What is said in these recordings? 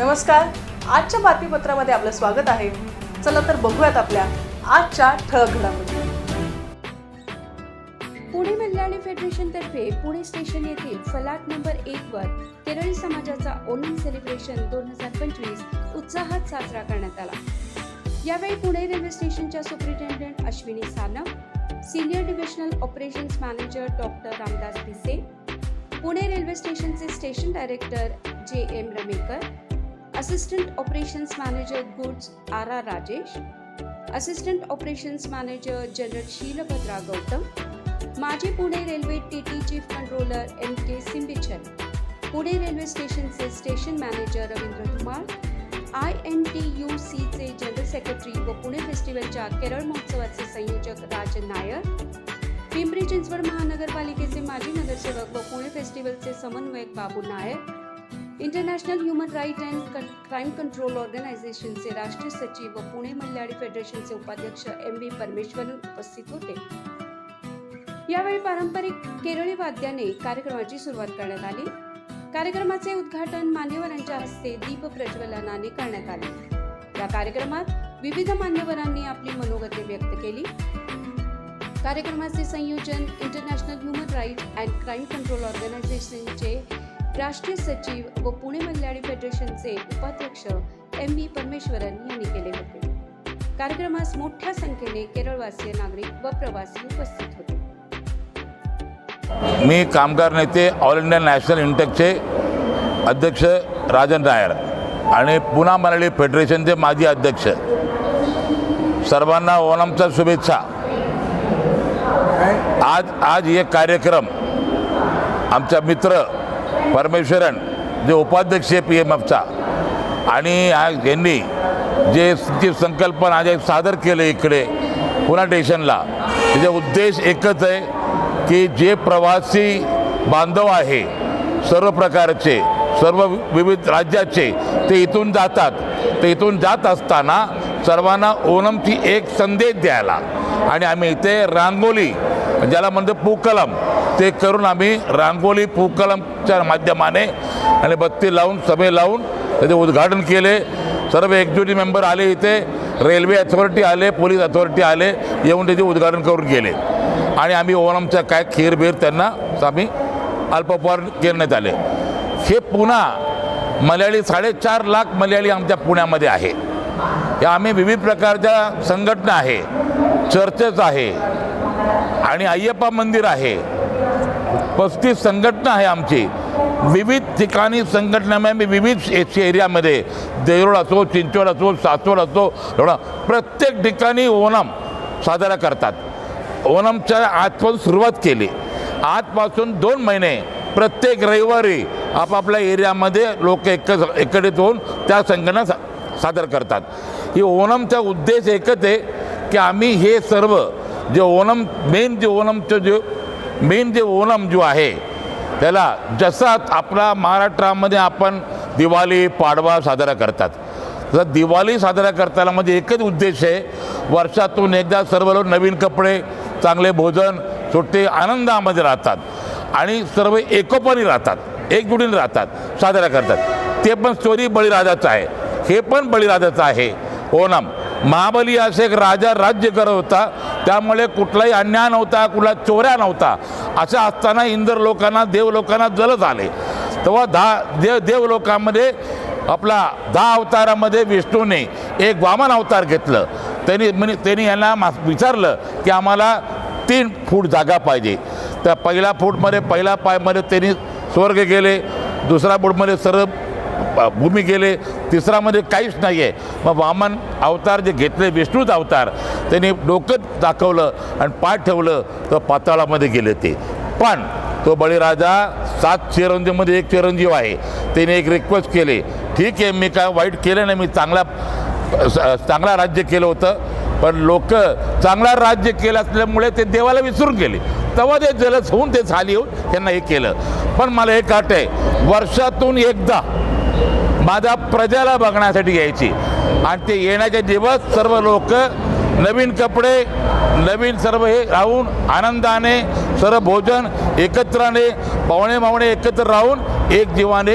नमस्कार. आजच्या बातमीपत्रामध्ये आपलं स्वागत आहे. चला तर बघूयात आपल्या आजच्या ठळक घडामोडी. पुणे मल्याळी फेडरेशनतर्फे पुणे स्टेशन येथील फलाट नंबर एक वर केरळी समाजाचा ओणम सेलिब्रेशन दोन हजार पंचवीस उत्साहात साजरा करण्यात आला. यावेळी पुणे रेल्वे स्टेशनच्या superintendent Ashwini Sanap senior divisional operations manager doctor Ramdas Bhise Pune railway स्टेशनचे station director J M Ramekar assistant operations manager goods R R Rajesh assistant operations manager general Shilbhadra Gautam माजी Pune railway T T chief controller M K सिंबिचल Pune railway स्टेशनचे station manager Ravindra Dhumal I N T U सीचे general secretary व पुणे फेस्टिवलच्या केरळ महोत्सवाचे संयोजक राजन नायर पिंपरी चिंचवड महानगरपालिकेचे माजी नगरसेवक व पुणे फेस्टिवलचे समन्वयक Babu Nair international human right and crime control ऑर्गनायझेशनचे राष्ट्रीय सचिव व पुणे मल्याळी फेडरेशनचे उपाध्यक्ष एम व्ही परमेश्वरन उपस्थित होते. यावेळी पारंपरिक केरळी वाद्याने कार्यक्रमाची सुरुवात करण्यात आली. कार्यक्रमाचे उद्घाटन मान्यवरांच्या हस्ते दीप प्रज्वलनाने करण्यात आले. या कार्यक्रमात विविध मान्यवरांनी आपली मनोगते व्यक्त केली. कार्यक्रमाचे संयोजन international human right and crime control ऑर्गनायझेशनचे राष्ट्रीय सचिव व पुणे मल्याळी फेडरेशनचे उपाध्यक्ष एम बी परमेश्वरन यांनी केले होते. कार्यक्रमास मोठ्या संख्येने केरळवासीय नागरिक व प्रवासी उपस्थित होते. मी कामगार नेते ऑल इंडिया नॅशनल इंटेकचे अध्यक्ष राजन नायर आणि पुणा मराठी फेडरेशनचे माजी अध्यक्ष. सर्वांना ओणमच्या शुभेच्छा. आज आज एक कार्यक्रम. आमच्या मित्र परमेश्वरन जे उपाध्यक्ष आहे पी एम एफचा. आणि यांनी जे ची संकल्पना जे सादर केले इकडे पुणा स्टेशनला त्याचे उद्देश एकच आहे की जे प्रवासी बांधव आहे सर्व प्रकारचे सर्व विविध राज्याचे ते इथून जातात. ते इथून जात असताना सर्वांना ओणमची एक संदेश द्यायला. आणि आम्ही इथे रांगोली ज्याला म्हणतो पूकलम. ते करून आम्ही रांगोली पूकलमच्या माध्यमाने आणि बत्ती लावून सभे लावून त्याचे उद्घाटन केले. सर्व एक्झिक्युटिव्ह मेंबर आले इथे रेल्वे अथॉरिटी आले पोलीस अथॉरिटी आले येऊन त्याचे उद्घाटन करून गेले. आणि आम्ही ओणमच्या काय खीरबीर त्यांना आम्ही अल्पपहार करण्यात आले. हे पुन्हा मल्याळी साडेचार लाख मल्याळी आमच्या पुण्यामध्ये आहे. या आम्ही विविध प्रकारच्या संघटना आहे चर्चेस आहे आणि अय्यप्पा मंदिर आहे. पस्तीस संघटना आहे आमची. विविध ठिकाणी संघटनामध्ये आम्ही विविध एरियामध्ये देरोड असो चिंचवड असो सासवड असो एवढा प्रत्येक ठिकाणी ओणम साजरा करतात. ओणमच्या आजपासून सुरुवात केली. आजपासून दोन महिने प्रत्येक रविवारी आपापल्या एरियामध्ये लोक एक एकत्रित होऊन त्या संघटना सा सादर करतात. ही ओणमचा उद्देश एकच आहे की आम्ही हे सर्व जे ओणम मेन जे ओणमचं जे मेन जे ओणम जो आहे त्याला जसा आपला महाराष्ट्रामध्ये आपण दिवाळी पाडवा साजरा करतात. तर दिवाळी साजरा करताना म्हणजे एकच उद्देश आहे वर्षातून एकदा सर्व लोक नवीन कपडे चांगले भोजन सुट्टे आनंदामध्ये राहतात. आणि सर्व एकोपणी राहतात एकजुटीने राहतात साजरा करतात. ते पण स्टोरी बळीराजाचं आहे. हे पण बळीराजाचं आहे. ओणम महाबली असे एक राजा राज्य करत होता. त्यामुळे कुठलाही अन्याय नव्हता कुठला चोऱ्या नव्हता. असं असताना इंद्र लोकांना देव लोकांना जलत आले. तेव्हा दहा देव देव लोकांमध्ये आपला दहा अवतारामध्ये विष्णूने एक वामन अवतार घेतलं. त्यांनी म्हणजे त्यांनी यांना मा विचारलं की आम्हाला तीन फूट जागा पाहिजे. त्या पहिल्या फूटमध्ये पहिल्या पायमध्ये त्यांनी स्वर्ग गेले दुसऱ्या फूटमध्ये सर्व भूमी गेले तिसरामध्ये काहीच नाही आहे मग वामन अवतार जे घेतले विष्णूच अवतार त्यांनी डोकं दाखवलं आणि पाठ ठेवलं तर पाताळामध्ये गेले ते. पण तो बळीराजा सात चिरंजीवमध्ये एक चिरंजीव आहे. त्याने एक रिक्वेस्ट केली. ठीक आहे मी काय वाईट केलं नाही मी चांगला चांगला राज्य केलं होतं पण लोक चांगला राज्य केलं असल्यामुळे ते देवाला विसरून गेले. तेव्हा ते जलस होऊन ते झाली होऊन त्यांना हे केलं. पण मला एक आठ आहे वर्षातून एकदा माझ्या प्रजाला बघण्यासाठी यायची. आणि ते येण्याचे दिवस सर्व लोक नवीन कपडे नवीन सर्व हे राहून आनंदाने सर्व भोजन एकत्राने पाहुणे मावणे एकत्र राहून एक जीवाने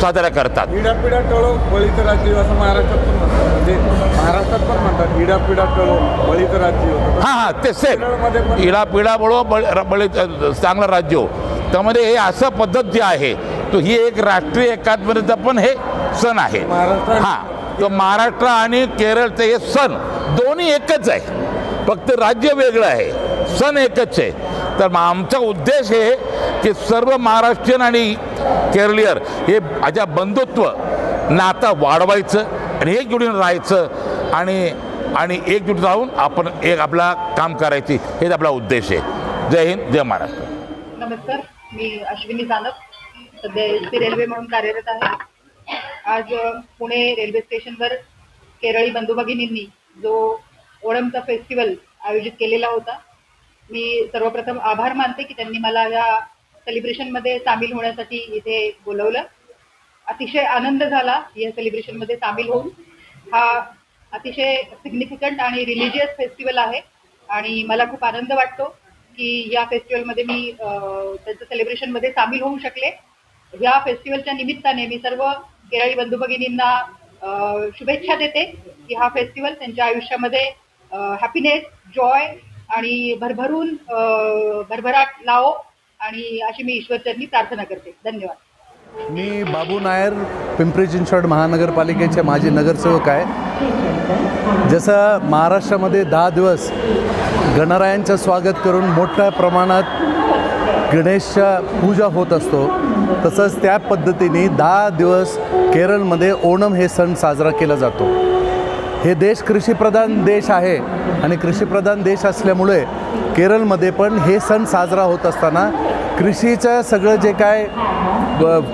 साजरा करतात. इडापिडा टळो बळीचं राज्य असं महाराष्ट्रात पण म्हणजे महाराष्ट्रात पण म्हणतात इडापिडा टळो बळीचं राज्य हां हां ते सेम केरळमध्ये पण- इडा पिढा बळो बळी बळी चांगला राज्य हो. त्यामध्ये हे असं पद्धत जी आहे तो ही एक राष्ट्रीय एकात्मतेचा पण हे सण आहे. महाराष्ट्र- हां तो महाराष्ट्र आणि केरळचे हे सण दोन्ही एकच आहे. फक्त राज्य वेगळं आहे. सण एकच आहे. तर मग आमचा उद्देश हे की सर्व महाराष्ट्रीयन आणि केरळीयर हे माझ्या बंधुत्व नातं वाढवायचं आणि एकजुटीनं राहायचं आणि आणि एकजूट राहून आपण एक आपला काम करायची हेच आपला उद्देश आहे. जय हिंद जय महाराष्ट्र. नमस्कार मी अश्विनी जानक सध्या एस पी रेल्वे म्हणून कार्यरत आहे. आज पुणे रेल्वे स्टेशनवर केरळी बंधू भगिनींनी जो ओणमचा फेस्टिवल आयोजित केलेला होता मी सर्वप्रथम आभार मानते की त्यांनी मला या सेलिब्रेशनमध्ये सामील होण्यासाठी इथे बोलवलं. अतिशय आनंद झाला या सेलिब्रेशनमध्ये सामील होऊन. हा अतिशय सिग्निफिकंट आणि रिलिजियस फेस्टिवल आहे आणि मला खूप आनंद वाटतो की या फेस्टिवलमध्ये मी त्यांचं सेलिब्रेशनमध्ये सामील होऊ शकले. या फेस्टिवलच्या निमित्ताने मी सर्व केरळी बंधू भगिनींना शुभेच्छा देते की हा फेस्टिवल त्यांच्या आयुष्यामध्ये हॅपीनेस जॉय आणि भरभरून भरभराट लावो आणि अशी मी ईश्वरचरणी प्रार्थना करते. धन्यवाद. मी बाबू नायर पिंपरी चिंचवड महानगरपालिकेचे माजी नगरसेवक आहे. जसं महाराष्ट्रामध्ये दहा दिवस गणरायांचं स्वागत करून मोठ्या प्रमाणात गणेशच्या पूजा होत असतो. तसंच त्या पद्धतीने दहा दिवस केरळमध्ये ओणम हे सण साजरा केला जातो. हे देश कृषीप्रधान देश आहे आणि कृषीप्रधान देश असल्यामुळे केरळमध्ये पण हे सण साजरा होत असताना कृषीचं सगळं जे काय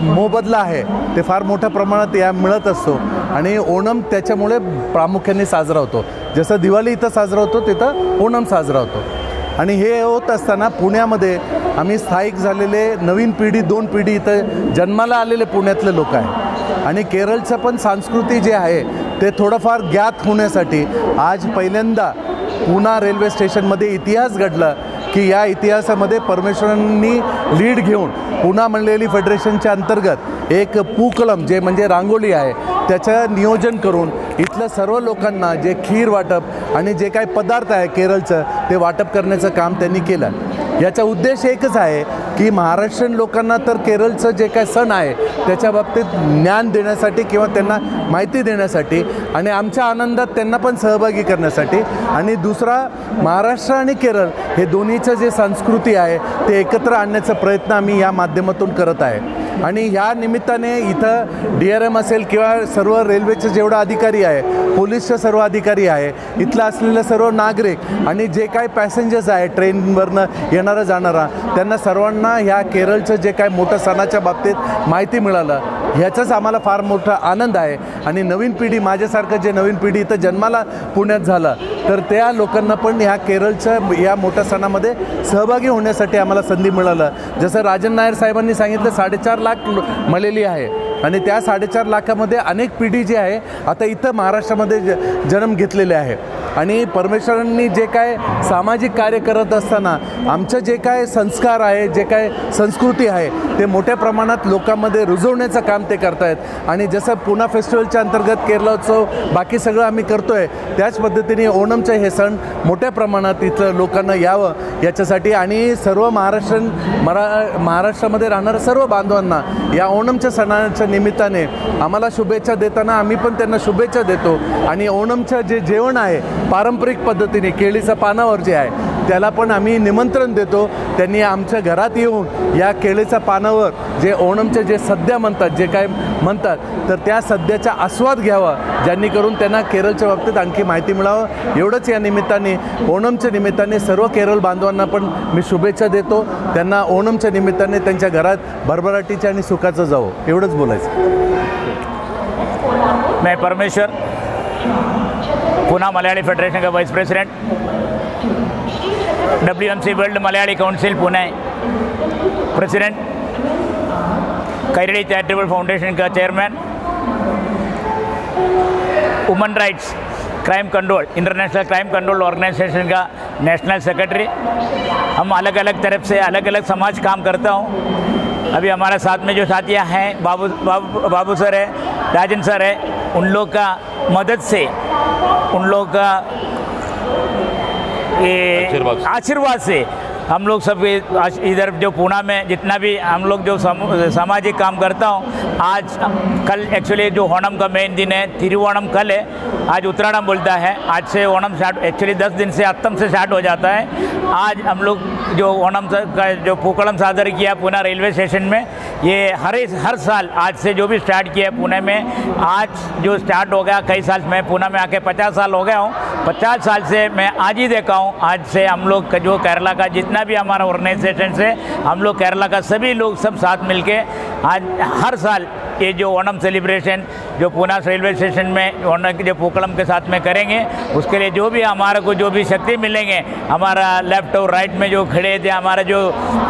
मोबदला आहे ते फार मोठ्या प्रमाणात या मिळत असतो आणि ओणम त्याच्यामुळे प्रामुख्याने साजरा होतो. जसं दिवाळी इथं साजरा होतो तिथं ओणम साजरा होतो. आणि हे होत असताना पुण्यामध्ये आम्ही स्थायिक झालेले नवीन पिढी दोन पिढी इथं जन्माला आलेले पुण्यातले लोक आहे आणि केरळचं पण संस्कृती जे आहे ते थोडंफार ज्ञात होण्यासाठी आज पहिल्यांदा पुणा रेल्वे स्टेशनमध्ये इतिहास घडला की या इतिहासामध्ये परमेश्वरांनी लीड घेऊन पुणा मंडलेली फेडरेशनच्या अंतर्गत एक पूकलम जे म्हणजे रांगोळी आहे त्याचं नियोजन करून इथल्या सर्व लोकांना जे खीर वाटप आणि जे काही पदार्थ आहे केरळचं ते वाटप करण्याचं काम त्यांनी केलं. याचा उद्देश एकच आहे की महाराष्ट्रीयन लोकांना तर केरळचं जे काय सण आहे त्याच्या बाबतीत ज्ञान देण्यासाठी किंवा त्यांना माहिती देण्यासाठी आणि आमच्या आनंदात त्यांना पण सहभागी करण्यासाठी आणि दुसरा महाराष्ट्र आणि केरळ हे दोन्हीचं जे संस्कृती आहे ते एकत्र आणण्याचा प्रयत्न आम्ही या माध्यमातून करत आहे. आणि ह्या निमित्ताने इथं डी आर एम असेल किंवा सर्व रेल्वेचे जेवढा अधिकारी आहे पोलीसचे सर्व अधिकारी आहे इथलं असलेले सर्व नागरिक आणि जे काय पॅसेंजर्स आहे ट्रेनवरनं येणारा जाणारा त्यांना सर्वांना ह्या केरळचं जे काय मोठं सणाच्या बाबतीत माहिती मिळालं. ह्याचाच आम्हाला फार मोठा आनंद आहे. आणि नवीन पिढी माझ्यासारखं जे नवीन पिढी इथं जन्माला पुण्यात झालं तर त्या लोकांना पण ह्या केरळच्या या मोठ्या सणामध्ये सहभागी होण्यासाठी आम्हाला संधी मिळालं. जसं राजन नायर साहेबांनी सांगितलं साडेचार लाख मलेली आहे. आणि त्या साडेचार लाखामध्ये अनेक पिढी जी आहे आता इथं महाराष्ट्रामध्ये ज जन्म घेतलेले आहे. आणि परमेश्वरांनी जे काय सामाजिक कार्य करत असताना आमचं जे काय संस्कार आहे जे काय संस्कृती आहे ते मोठ्या प्रमाणात लोकांमध्ये रुजवण्याचं काम ते करतायत. आणि जसं पुणा फेस्टिवलच्या अंतर्गत केरळोत्सव बाकी सगळं आम्ही करतो आहे त्याच पद्धतीने ओणमचे हे सण मोठ्या प्रमाणात इथं लोकांना यावं याच्यासाठी आणि सर्व महाराष्ट्र मरा महाराष्ट्रामध्ये राहणाऱ्या सर्व बांधवांना या ओणमच्या सणाच्या निमित्ताने आम्हाला शुभेच्छा देताना आम्ही पण त्यांना शुभेच्छा देतो. आणि ओणमचं जे जेवण आहे पारंपरिक पद्धतीने केळीचं पानावर जे आहे त्याला पण आम्ही निमंत्रण देतो. त्यांनी आमच्या घरात येऊन या केळीच्या पानावर जे ओणमचे जे सद्या म्हणतात जे काय म्हणतात तर त्या सद्याचा आस्वाद घ्यावा ज्यांनी करून त्यांना केरळच्या बाबतीत आणखी माहिती मिळावं. एवढंच या निमित्ताने ओणमच्या निमित्ताने सर्व केरळ बांधवांना पण मी शुभेच्छा देतो. त्यांना ओणमच्या निमित्ताने त्यांच्या घरात भरभराटीचं आणि सुखाचं जावं. एवढंच बोलायचं. नाही परमेश्वर. पूना मलयाली फेडरेशन का vice president W M C world Malayali council Pune president कैरड़ी charitable foundation का chairman woman rights crime control international crime control organisation का नेशनल सेक्रेटरी हम अलग अलग तरफ़ से अलग अलग समाज काम करता हूँ। अभी हमारे साथ में जो साथियाँ हैं, बाबू बाबू बाबू सर है, राजन सर है उन लोग का मदद से उन लोग का ये आशीर्वाद से। हम लोग सब इधर जो पूना में जितना भी हम लोग जो समू- सामाजिक काम करता हूँ आज कल एक्चुअली जो ओणम का मेन दिन है तिरुवोणम कल है आज उत्तरायणम बोलता है आज से ओणम स्टार्ट एक्चुअली दस दिन से अत्तम से स्टार्ट हो जाता है आज हम लोग जो ओणम का जो पूकड़म सादर किया पूना रेलवे स्टेशन में ये हर हर साल, आज से जो भी स्टार्ट किया है पुणे में, आज जो स्टार्ट हो गया, कई साल मैं पुणे में आके पचास साल हो गया हूँ। पचास साल से मैं आज ही देखा हूँ, आज से हम लोग का जो केरला का जितना भी हमारा ऑर्गेनाइजेशन से, हम लोग केरला का सभी लोग सब साथ मिलके आज हर साल ये जो ओणम सेलिब्रेशन जो पूना रेलवे स्टेशन में ओणम के जो पोकड़म के साथ में करेंगे, उसके लिए जो भी हमारे को जो भी शक्ति मिलेंगे, हमारा लेफ़्ट और राइट में जो खड़े थे, हमारा जो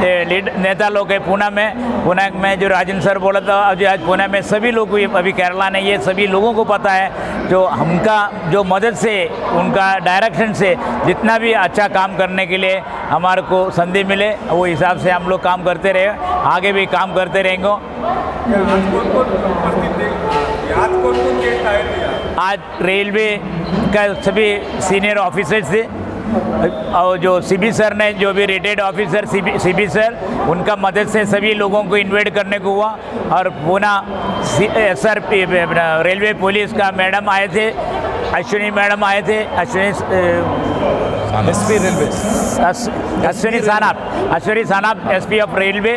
लीड नेता लोग है पूना में पूना में जो राजन सर बोला था अभी आज पूना में सभी लोग अभी केरला ने ये सभी लोगों को पता है, जो हमका, जो मदद से, उनका डायरेक्शन से जितना भी अच्छा काम करने के लिए हमारे को संधि मिले, वो हिसाब से हम लोग काम करते रहे, आगे भी काम करते रहेंगे। आज कोण कोण उपस्थित आज कोण कोण गेस्ट आहेत आज रेलवे का सभी सीनियर ऑफिसर्स थे। और जो सीबी सर ने जो भी रिटायर्ड ऑफिसर सीबी सर उनका मदद से सभी लोगों को इन्वाइट करने को हुआ। और पूना सर रेलवे पुलिस का मैडम आए थे अश्विनी मैडम आए थे Ashwini S P railway Ashwini Sanap Ashwini Sanap SP of railway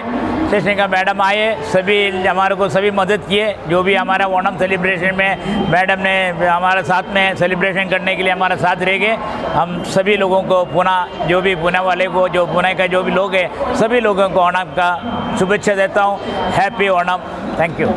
station का मैडम आए, सभी हमारे को सभी मदद किए, जो भी हमारा ओणम सेलिब्रेशन में मैडम ने हमारे साथ में सेलिब्रेशन करने के लिए हमारा साथ रह गए। हम सभी लोगों को पुना जो भी पुणे वाले को, जो पुणे का जो भी लोग हैं, सभी लोगों को ओणम का शुभेच्छा देता हूँ। Happy Onam thank you